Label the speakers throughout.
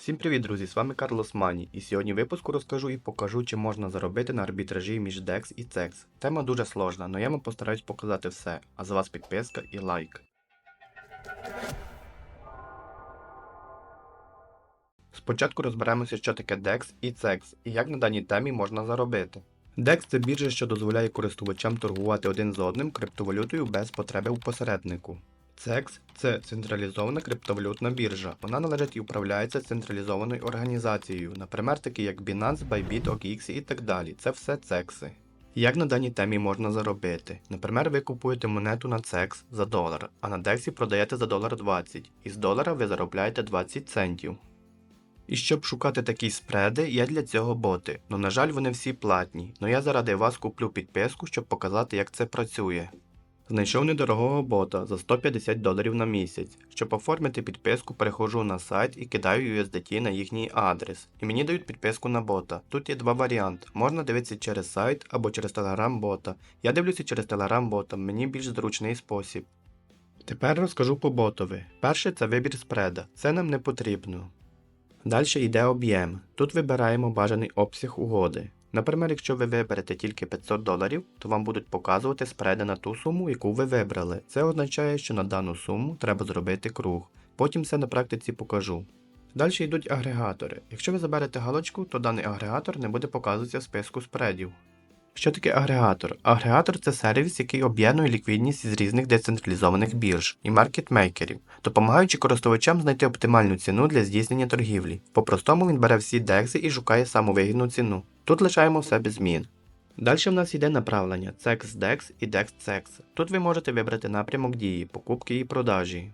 Speaker 1: Всім привіт, друзі! З вами Карлос Мані, і сьогодні в випуску розкажу і покажу, чи можна заробити на арбітражі між DEX і CEX. Тема дуже сложна, але я вам постараюсь показати все, а за вас підписка і лайк. Спочатку розберемося, що таке DEX і CEX, і як на даній темі можна заробити. DEX це біржа, що дозволяє користувачам торгувати один з одним криптовалютою без потреби у посереднику. CEX – це централізована криптовалютна біржа. Вона належить і управляється централізованою організацією, наприклад, такі як Binance, Bybit, OKX і так далі. Це все CEX. Як на даній темі можна заробити? Наприклад, ви купуєте монету на CEX за долар, а на DEX продаєте за долар 20, і з долара ви заробляєте 20 центів. І щоб шукати такі спреди, є для цього боти. Ну на жаль, вони всі платні. Но я заради вас куплю підписку, щоб показати, як це працює. Знайшов недорогого бота за 150 доларів на місяць. Щоб оформити підписку, переходжу на сайт і кидаю USDT на їхній адрес. І мені дають підписку на бота. Тут є два варіанти. Можна дивитися через сайт або через Telegram бота. Я дивлюся через Telegram бота, мені більш зручний спосіб. Тепер розкажу по ботові. Перше це вибір спреда. Це нам не потрібно. Далі йде об'єм. Тут вибираємо бажаний обсяг угоди. Наприклад, якщо ви виберете тільки 500 доларів, то вам будуть показувати спреди на ту суму, яку ви вибрали. Це означає, що на дану суму треба зробити круг. Потім все на практиці покажу. Далі йдуть агрегатори. Якщо ви заберете галочку, то даний агрегатор не буде показуватися в списку спредів. Що таке агрегатор? Агрегатор це сервіс, який об'єднує ліквідність із різних децентралізованих бірж і маркетмейкерів, допомагаючи користувачам знайти оптимальну ціну для здійснення торгівлі. По-простому він бере всі декси і шукає саму вигідну ціну. Тут лишаємо все без змін. Далі в нас йде направлення CEX DEX і DEX CEX. Тут ви можете вибрати напрямок дії, покупки і продажі.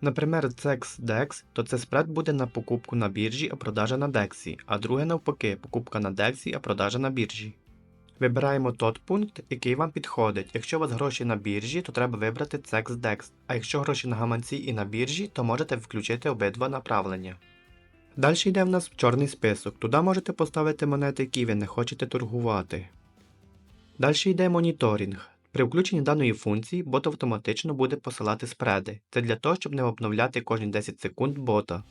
Speaker 1: Наприклад, CEX DEX, то це спред буде на покупку на біржі, а продажа на DEX, а друге навпаки, покупка на DEX, а продажа на біржі. Вибираємо тот пункт, який вам підходить. Якщо у вас гроші на біржі, то треба вибрати CEX а якщо гроші на гаманці і на біржі, то можете включити обидва направлення. Далі йде в нас чорний список. Туди можете поставити монети, які ви не хочете торгувати. Далі йде моніторинг. При включенні даної функції бот автоматично буде посилати спреди. Це для того, щоб не обновляти кожні 10 секунд бота.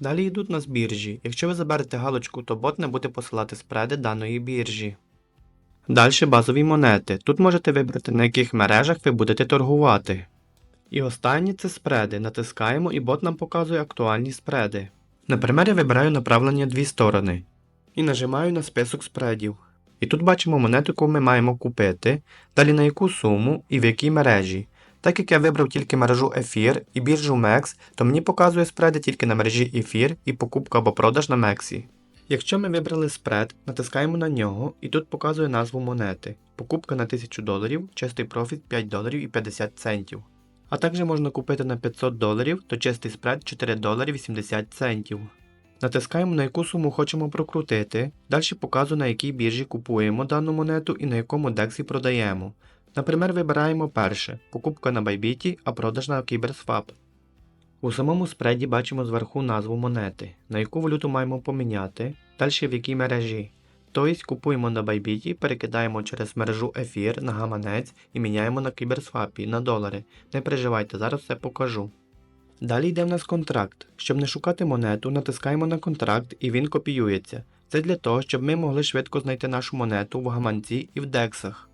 Speaker 1: Далі йдуть на біржі. Якщо ви заберете галочку, то бот не буде посилати спреди даної біржі. Далі базові монети. Тут можете вибрати, на яких мережах ви будете торгувати. І останнє це спреди. Натискаємо і бот нам показує актуальні спреди. Наприклад, я вибираю направлення дві сторони і нажимаю на список спредів. І тут бачимо монету, яку ми маємо купити, далі на яку суму і в якій мережі. Так як я вибрав тільки мережу Ефір і біржу MEX, то мені показує спреди тільки на мережі Ефір і покупка або продаж на Мексі. Якщо ми вибрали спред, натискаємо на нього і тут показує назву монети. Покупка на 1000 доларів, чистий профіт 5 доларів і 50 центів. А також можна купити на 500 доларів, то чистий спред 4 доларів 80 центів. Натискаємо на яку суму хочемо прокрутити, далі показує на якій біржі купуємо дану монету і на якому дексі продаємо. Наприклад, вибираємо перше покупка на Bybit, а продаж на Cyberswap. У самому спреді бачимо зверху назву монети, на яку валюту маємо поміняти, далі в якій мережі. Тобто купуємо на Bybit, перекидаємо через мережу Ефір на гаманець і міняємо на Cyberswap на долари. Не переживайте, зараз все покажу. Далі йде в нас контракт. Щоб не шукати монету, натискаємо на контракт і він копіюється. Це для того, щоб ми могли швидко знайти нашу монету в гаманці і в дексах.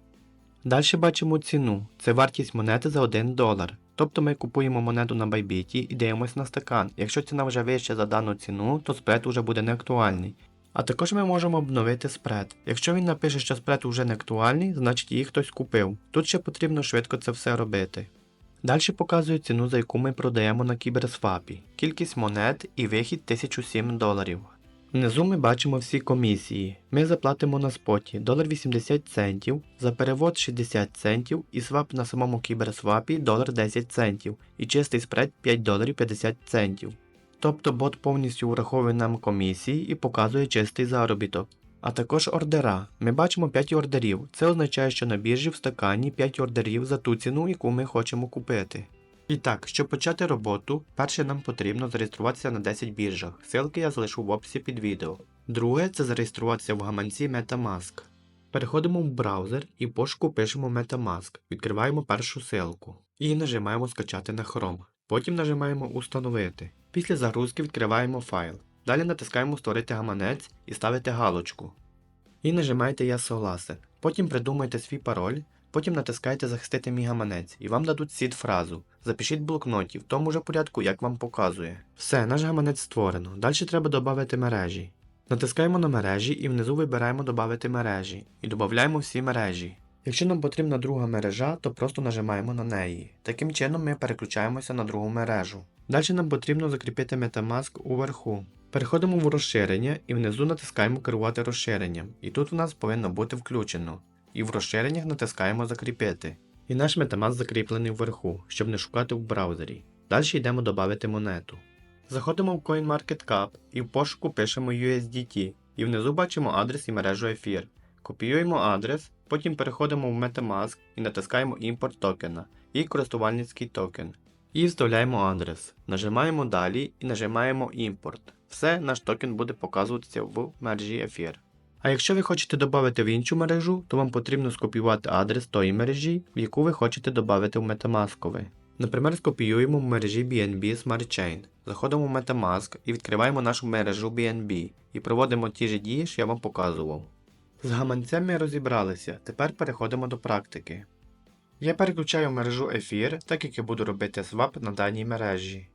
Speaker 1: Далі бачимо ціну. Це вартість монети за 1 долар. Тобто ми купуємо монету на Bybit і дивимося на стакан. Якщо ціна вже вища за дану ціну, то спред уже буде неактуальний. А також ми можемо обновити спред. Якщо він напише, що спред уже не актуальний, значить її хтось купив. Тут ще потрібно швидко це все робити. Далі показує ціну, за яку ми продаємо на кіберсвапі, кількість монет і вихід 1007 доларів. Внизу ми бачимо всі комісії. Ми заплатимо на споті 1,80 центів, за перевод 60 центів і свап на самому кіберсвапі 10 центів і чистий спред 5 доларів 50 центів. Тобто бот повністю враховує нам комісії і показує чистий заробіток. А також ордера. Ми бачимо 5 ордерів. Це означає, що на біржі в стакані 5 ордерів за ту ціну, яку ми хочемо купити. І так, щоб почати роботу, перше нам потрібно зареєструватися на 10 біржах. Ссылки я залишу в описі під відео. Друге це зареєструватися в гаманці Metamask. Переходимо в браузер і в пошуку пишемо Metamask, відкриваємо першу ссылку і нажимаємо скачати на Chrome. Потім нажимаємо Установити. Після загрузки відкриваємо файл. Далі натискаємо Створити гаманець і ставите галочку. І нажимаєте Я согласен. Потім придумайте свій пароль, потім натискаєте Захистити мій гаманець і вам дадуть сід фразу. Запишіть блокноті в тому ж порядку, як вам показує. Все, наш гаманець створено. Далі треба додати мережі. Натискаємо на мережі і внизу вибираємо Добавити мережі і додаємо всі мережі. Якщо нам потрібна друга мережа, то просто нажимаємо на неї. Таким чином ми переключаємося на другу мережу. Далі нам потрібно закріпити Metamask уверху. Переходимо в розширення і внизу натискаємо керувати розширенням. І тут у нас повинно бути включено. І в розширеннях натискаємо закріпити. І наш Metamask закріплений вверху, щоб не шукати в браузері. Далі йдемо додати монету. Заходимо в CoinMarketCap і в пошуку пишемо USDT. І внизу бачимо адрес і мережу ефір. Копіюємо адрес, потім переходимо в Metamask і натискаємо імпорт токена і користувальницький токен. І вставляємо адрес. Нажимаємо далі і нажимаємо імпорт. Все, наш токен буде показуватися в мережі ефір. А якщо ви хочете додати в іншу мережу, то вам потрібно скопіювати адрес тої мережі, в яку ви хочете додати в Metamask. Наприклад, скопіюємо в мережі BNB Smart Chain. Заходимо в Metamask і відкриваємо нашу мережу BNB і проводимо ті ж дії, що я вам показував. З гаманцем ми розібралися, тепер переходимо до практики. Я переключаю мережу ефір, так як я буду робити свап на даній мережі.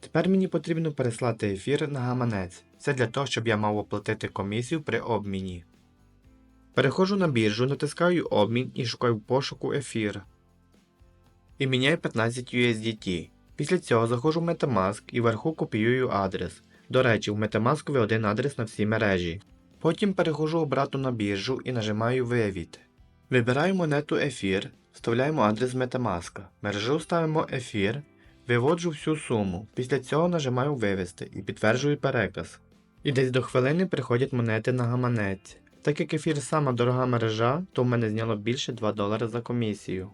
Speaker 1: Тепер мені потрібно переслати ефір на гаманець. Це для того, щоб я мав оплатити комісію при обміні. Переходжу на біржу, натискаю обмін і шукаю в пошуку ефір. І міняю 15 USDT. Після цього заходжу в Metamask і вверху копіюю адрес. До речі, в Metamask один адрес на всі мережі. Потім переходжу обратно на біржу і нажимаю Вивід. Вибираю монету ефір, вставляємо адрес Metamask. Мережу ставимо ефір, виводжу всю суму. Після цього нажимаю Вивести і підтверджую переказ. І десь до хвилини приходять монети на гаманець. Так як ефір сама дорога мережа, то в мене зняло більше 2 долари за комісію.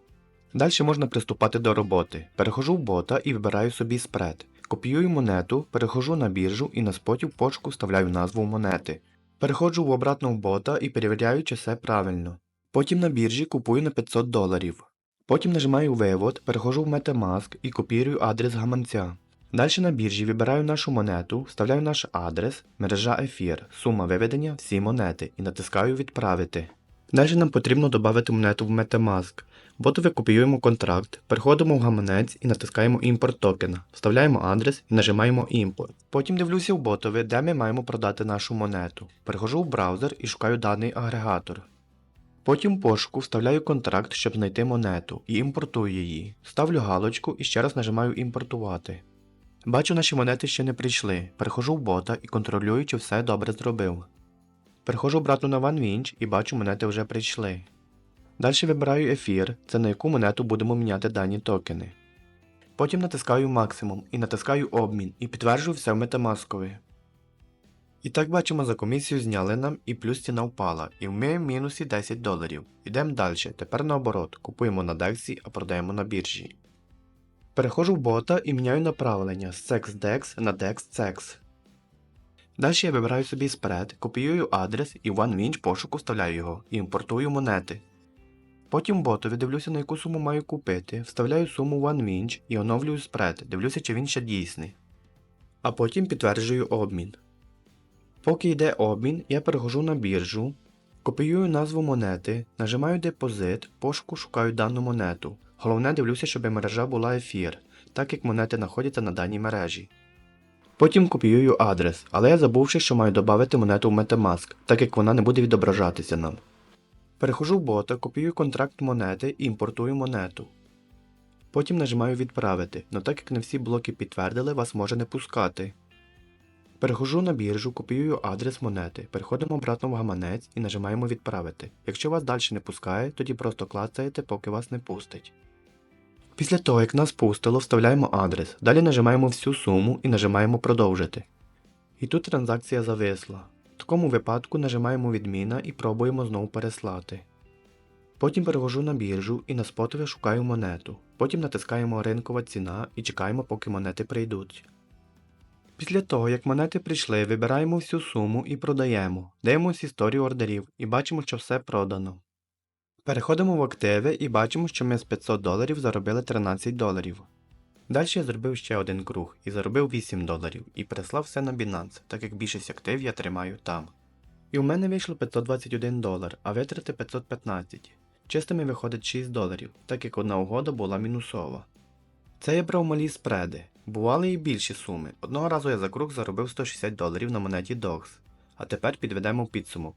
Speaker 1: Далі можна приступати до роботи. Перехожу в бота і вибираю собі спред. Копіюю монету, перехожу на біржу і на споті в пошуку вставляю назву монети. Переходжу в обратно в бота і перевіряю, чи все правильно. Потім на біржі купую на 500 доларів. Потім нажимаю вивод, переходжу в Metamask і копірую адрес гаманця. Далі на біржі вибираю нашу монету, вставляю наш адрес, мережа ефір, сума виведення всі монети і натискаю Відправити. Далі нам потрібно додати монету в Metamask. Ботові копіюємо контракт, переходимо в гаманець і натискаємо імпорт токена, вставляємо адрес і нажимаємо імпорт. Потім дивлюся в ботові, де ми маємо продати нашу монету. Перехожу в браузер і шукаю даний агрегатор. Потім пошуку вставляю контракт, щоб знайти монету, і імпортую її. Ставлю галочку і ще раз нажимаю імпортувати. Бачу, наші монети ще не прийшли. Перехожу в бота і контролюю, чи все добре зробив. Переходжу обратно на OneWinch і бачу, монети вже прийшли. Далі вибираю ефір, це на яку монету будемо міняти дані токени. Потім натискаю максимум і натискаю обмін і підтверджую все в Metamask. І так бачимо, за комісію зняли нам і плюс ціна впала, і ми в мінусі 10 доларів. Йдемо далі, тепер наоборот, купуємо на DEX, а продаємо на біржі. Переходжу в бота і міняю направлення з CEX-DEX на DEX-CEX. Далі я вибираю собі спред, копіюю адрес і в OneWinch пошуку вставляю його і імпортую монети. Потім ботові дивлюся, на яку суму маю купити, вставляю суму в OneWinch і оновлюю спред, дивлюся, чи він ще дійсний. А потім підтверджую обмін. Поки йде обмін, я перехожу на біржу, копіюю назву монети, нажимаю депозит, пошуку шукаю дану монету. Головне дивлюся, щоб мережа була ефір, так як монети знаходяться на даній мережі. Потім копіюю адрес, але я забувши, що маю додати монету в Metamask, так як вона не буде відображатися нам. Перехожу в бота, копіюю контракт монети і імпортую монету. Потім нажимаю відправити, але так як не всі блоки підтвердили, вас може не пускати. Перехожу на біржу, копіюю адрес монети, переходимо обратно в гаманець і нажимаємо відправити. Якщо вас далі не пускає, тоді просто клацаєте, поки вас не пустить. Після того, як нас пустило, вставляємо адрес, далі нажимаємо всю суму і нажимаємо продовжити. І тут транзакція зависла. В такому випадку нажимаємо відміна і пробуємо знову переслати. Потім перехожу на біржу і на спотові шукаю монету. Потім натискаємо ринкова ціна і чекаємо, поки монети прийдуть. Після того, як монети прийшли, вибираємо всю суму і продаємо. Дивимось історію ордерів і бачимо, що все продано. Переходимо в активи і бачимо, що ми з 500 доларів заробили 13 доларів. Далі я зробив ще один круг і заробив 8 доларів і переслав все на Binance, так як більшість актив я тримаю там. І у мене вийшло 521 долар, а витрати 515. Чистими виходить 6 доларів, так як одна угода була мінусова. Це я брав малі спреди. Бували і більші суми. Одного разу я за круг заробив 160 доларів на монеті DOX. А тепер підведемо підсумок.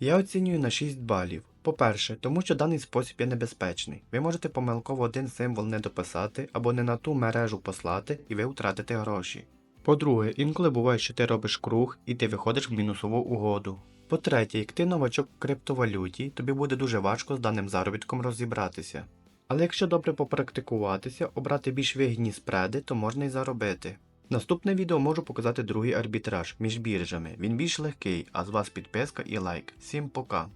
Speaker 1: Я оцінюю на 6 балів. По-перше, тому що даний спосіб є небезпечний. Ви можете помилково один символ не дописати або не на ту мережу послати, і ви втратите гроші. По-друге, інколи буває, що ти робиш круг і ти виходиш в мінусову угоду. По-третє, як ти новачок в криптовалюті, тобі буде дуже важко з даним заробітком розібратися. Але якщо добре попрактикуватися, обрати більш вигідні спреди, то можна й заробити. Наступне відео можу показати другий арбітраж між біржами. Він більш легкий, а з вас підписка і лайк. Всім пока!